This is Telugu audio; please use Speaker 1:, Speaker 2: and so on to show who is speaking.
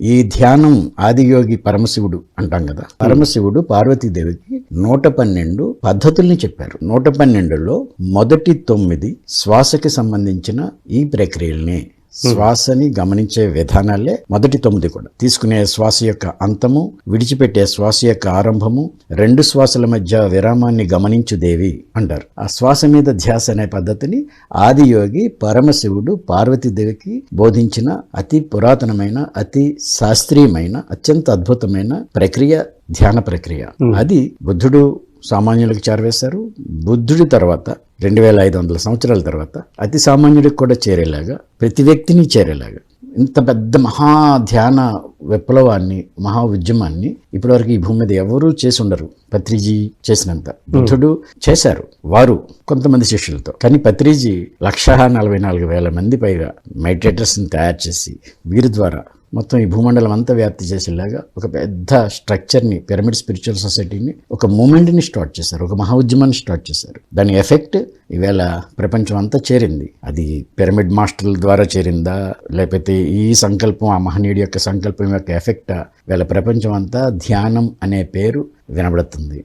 Speaker 1: ఈ ధ్యానం ఆదియోగి పరమశివుడు అంటాం కదా. పరమశివుడు పార్వతీదేవికి నూట పన్నెండు పద్ధతుల్ని చెప్పారు. నూట పన్నెండులో మొదటి తొమ్మిది శ్వాసకి సంబంధించిన ఈ ప్రక్రియల్ని శ్వాసని గమనించే విధానాలే మొదటి తొమ్మిది కూడా. తీసుకునే శ్వాస యొక్క అంతము విడిచిపెట్టే శ్వాస యొక్క ఆరంభము రెండు శ్వాసల మధ్య విరామాన్ని గమనించు దేవి అంటారు. ఆ శ్వాస మీద ధ్యాస అనే పద్ధతిని ఆదియోగి పరమశివుడు పార్వతీదేవికి బోధించిన అతి పురాతనమైన అతి శాస్త్రీయమైన అత్యంత అద్భుతమైన ప్రక్రియ ధ్యాన ప్రక్రియ. అది బుద్ధుడు సామాన్యులకు చేరవేశారు. బుద్ధుడి తర్వాత రెండు వేల ఐదు వందల సంవత్సరాల తర్వాత అతి సామాన్యుడికి కూడా చేరేలాగా ప్రతి వ్యక్తిని చేరేలాగా ఇంత పెద్ద మహా ధ్యాన విప్లవాన్ని మహా ఉద్యమాన్ని ఇప్పటివరకు ఈ భూమి మీద ఎవరూ చేసి ఉండరు. పత్రిజీ చేసినంత. బుద్ధుడు చేశారు. వారు కొంతమంది శిష్యులతో. కానీ పత్రిజీ లక్ష నలభై నాలుగు వేల మంది పైగా మెడిటేటర్స్ని తయారు చేసి వీరి ద్వారా మొత్తం ఈ భూమండలం అంతా వ్యాప్తి చేసేలాగా ఒక పెద్ద స్ట్రక్చర్ని పిరమిడ్ స్పిరిచువల్ సొసైటీని ఒక మూమెంట్ని స్టార్ట్ చేశారు ఒక మహా ఉద్యమాన్ని స్టార్ట్ చేశారు. దాని ఎఫెక్ట్ ఈవేళ ప్రపంచం అంతా చేరింది. అది పిరమిడ్ మాస్టర్ల ద్వారా చేరిందా లేకపోతే ఈ సంకల్పం ఆ మహనీయుడి యొక్క సంకల్పం యొక్క ఎఫెక్టా? వీళ్ళ ప్రపంచం అంతా ధ్యానం అనే పేరు వినబడుతుంది.